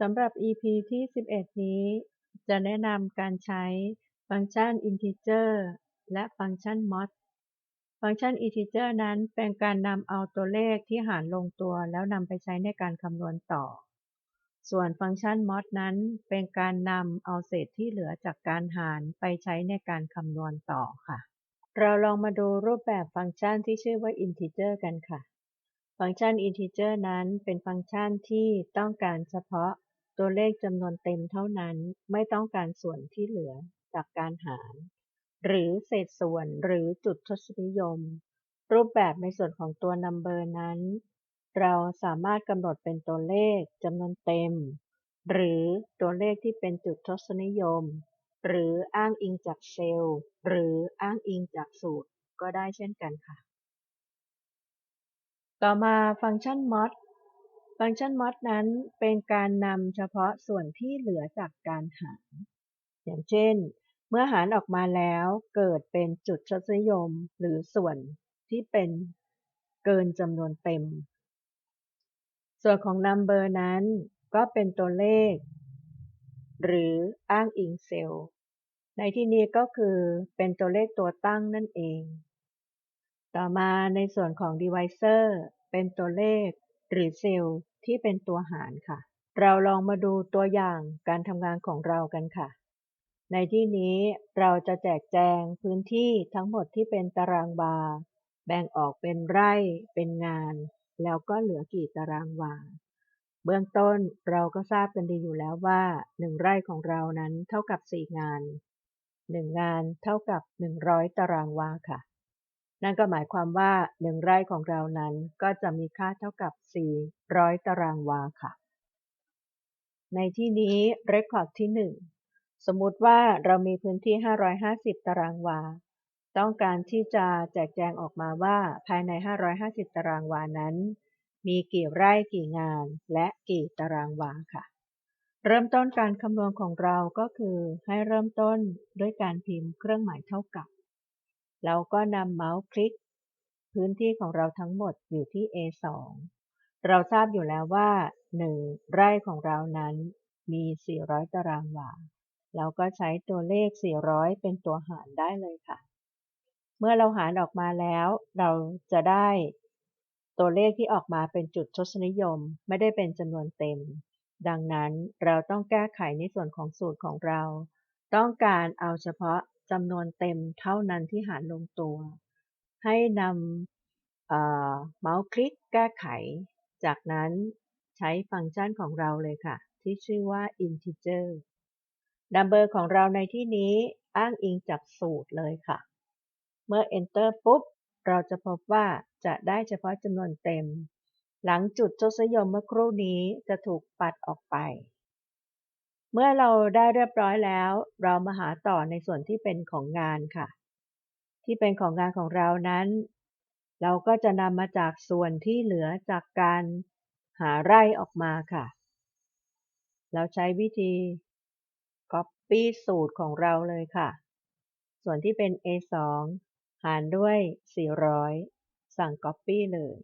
สำหรับ EP ที่ 11 นี้ จะแนะนำการใช้ฟังก์ชัน integer และฟังก์ชัน mod ฟังก์ชัน integer นั้นเป็นการนำเอาตัวเลขที่หารลงตัวแล้วนำไปใช้ในการคำนวณต่อ ส่วนฟังก์ชัน mod นั้นเป็นการนำเอาเศษที่เหลือจากการหารไปใช้ในการคำนวณต่อค่ะ เราลองมาดูรูปแบบฟังก์ชันที่ชื่อว่า integer กันค่ะ ฟังก์ชัน integer นั้นเป็นฟังก์ชันที่ต้องการเฉพาะ ตัวเลขจำนวนเต็มเท่านั้นไม่ต้องการส่วนที่เหลือจากการหาร หรือเศษส่วนหรือจุดทศนิยม รูปแบบในส่วนของตัว number นั้น เราสามารถกำหนดเป็นตัวเลขจำนวนเต็ม หรือตัวเลขที่เป็นจุดทศนิยม หรืออ้างอิงจากเซลล์ หรืออ้างอิงจากสูตรก็ได้เช่นกันค่ะ ต่อมาฟังก์ชัน mod ฟังก์ชัน mod นั้นเป็นการนำเฉพาะส่วนที่เหลือจากการหาร อย่างเช่น เมื่อหารออกมาแล้วเกิดเป็นจุดทศนิยม หรือส่วนที่เป็นเกินจำนวนเต็ม ส่วนของ number นั้นก็เป็นตัวเลข หรืออ้างอิงเซลล์ ในที่นี้ก็คือเป็นตัวเลขตัวตั้งนั่นเอง ต่อมาในส่วนของ divisor เป็นตัวเลข หรือเซลล์ที่เป็นตัวหารค่ะ เราลองมาดูตัวอย่างการทำงานของเรากันค่ะ ในที่นี้เราจะแจกแจงพื้นที่ทั้งหมดที่เป็นตารางวา แบ่งออกเป็นไร่ เป็นงาน แล้วก็เหลือกี่ตารางวา เบื้องต้นเราก็ทราบกันดีอยู่แล้วว่า 1 ไร่ของเรานั้นเท่ากับ 4 งาน 1 งานเท่ากับ 100 ตารางวาค่ะ นั่นก็หมายความว่า1ไร่ของเรานั้นก็จะมีค่าเท่ากับ 400 ตารางวาค่ะ ในที่นี้ Record ที่ 1 สมมุติว่าเรามีพื้นที่ 550 ตารางวา ต้องการที่จะแจกแจงออกมาว่าภายใน 550 ตารางวานั้น มีกี่ไร่กี่งาน และกี่ตารางวาค่ะ เริ่มต้นการคำนวณของเราก็คือให้เริ่มต้นด้วยการพิมพ์เครื่องหมายเท่ากับ เราก็นำเมาส์คลิก พื้นที่ของเราทั้งหมดอยู่ที่ A2 เราทราบอยู่แล้วว่า 1 ไร่ของเรานั้นมี 400 ตารางวา เราก็ใช้ตัวเลข 400 เป็นตัวหารได้เลยค่ะ เมื่อเราหารออกมาแล้ว เราจะได้ ตัวเลขที่ออกมาเป็นจุดทศนิยม ไม่ได้เป็นจำนวนเต็ม ดังนั้นเราต้องแก้ไขในส่วนของสูตรของเรา ต้องการเอาเฉพาะ จำนวนเต็มเท่านั้นที่หารลงตัว ให้นำเมาส์คลิกแก้ไข จากนั้นใช้ฟังก์ชันของเราเลยค่ะ ที่ชื่อว่า integer number ของเราในที่นี้อ้างอิงจากสูตรเลยค่ะ เมื่อ enter ปุ๊บ เราจะพบว่าจะได้เฉพาะจำนวนเต็ม หลังจุดทศนิยมเมื่อครู่นี้จะถูกปัดออกไป เมื่อเราได้เรียบร้อยแล้ว เรามาหาต่อในส่วนที่เป็นของงานค่ะ ที่เป็นของงานของเรานั้น เราก็จะนำมาจากส่วนที่เหลือจากการหาไร่ออกมาค่ะ เราใช้วิธี Copy สูตรของเราเลยค่ะ ส่วนที่เป็น A2 หารด้วย 400 สั่ง Copy เลย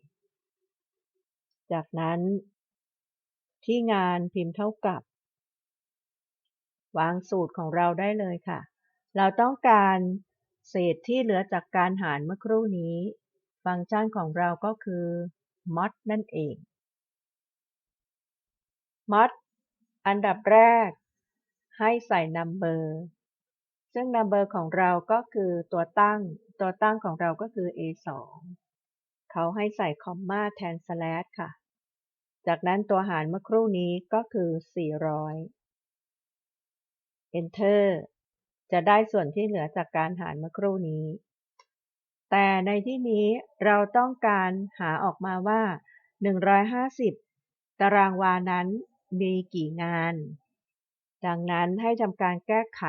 จากนั้น ที่งานพิมพ์เท่ากับ วางสูตรของเราได้เลยค่ะ เราต้องการเศษที่เหลือจากการหารเมื่อครู่นี้ ฟังก์ชันของเราก็คือ mod นั่นเอง mod อันดับแรก ให้ใส่ number ซึ่ง number ของเราก็คือตัวตั้ง ตัวตั้งของเราก็คือ a2 เขาให้ใส่คอมมาแทน slash ค่ะ จากนั้นตัวหารเมื่อครู่นี้ก็คือ 400 Enter จะได้ส่วนที่เหลือจากการหารเมื่อครู่นี้ แต่ในที่นี้เราต้องการหาออกมาว่า 150 ตารางวานั้นมีกี่งาน ดังนั้นให้ทำการแก้ไข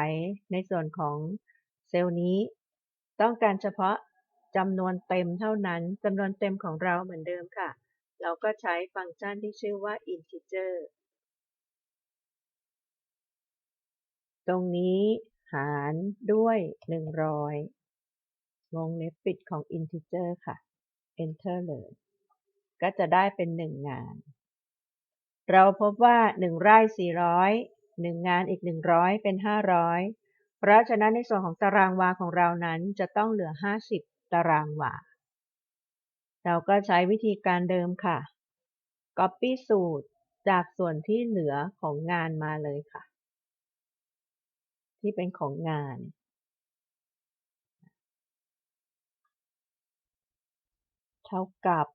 ในส่วนของเซลล์นี้ ต้องการเฉพาะจำนวนเต็มเท่านั้นจำนวนเต็มของเราเหมือนเดิมค่ะ เราก็ใช้ฟังก์ชันที่ชื่อว่า integer ตรงนี้หารด้วย100วงเล็บปิดของ integer ค่ะ enter เลย ก็จะได้เป็น1งาน เราพบว่า1ไร่400 1งานอีก100เป็น500เพราะฉะนั้นในส่วนของตารางวาของเรานั้นจะต้องเหลือ50ตารางวา เราก็ใช้วิธีการเดิมค่ะ Copy สูตรจากส่วนที่เหลือของงานมาเลยค่ะ ที่เป็นของงาน เท่ากับ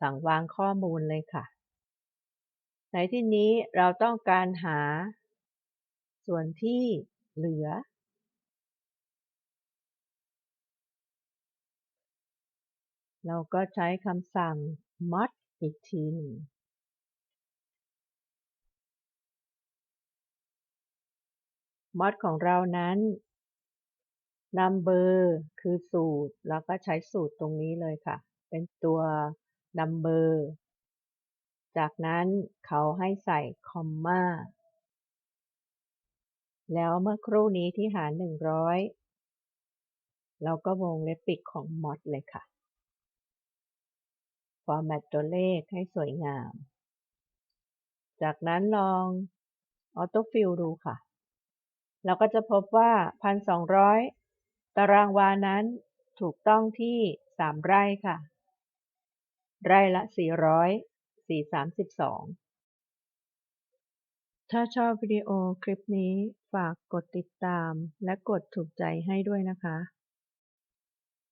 สั่งวางข้อมูลเลยค่ะ ในที่นี้เราต้องการหา ส่วนที่เหลือ เราก็ใช้คำสั่ง mod อีกทีหนึ่ง mod ของเรานั้น number คือสูตร แล้วก็ใช้สูตรตรงนี้เลยค่ะ เป็นตัว number จากนั้นเขาให้ใส่คอมมาแล้วเมื่อครู่นี้ที่หาร 100 เราก็วงเล็บปิดของ mod เลยค่ะ format ตัวเลขให้สวยงาม จากนั้นลอง autofill ดูค่ะ เราก็จะพบว่า 1,200 ตารางวานั้นถูกต้องที่ 3 ไร่ค่ะ ไร่ละ 400 432 ถ้าชอบวิดีโอคลิปนี้ฝากกดติดตามและกดถูกใจให้ด้วยนะคะ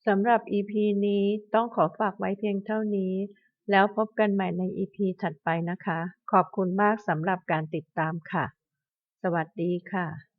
สำหรับ EP นี้ต้องขอฝากไว้เพียงเท่านี้ แล้วพบกันใหม่ใน EP ถัดไปนะคะ ขอบคุณมากสำหรับการติดตามค่ะ สวัสดีค่ะ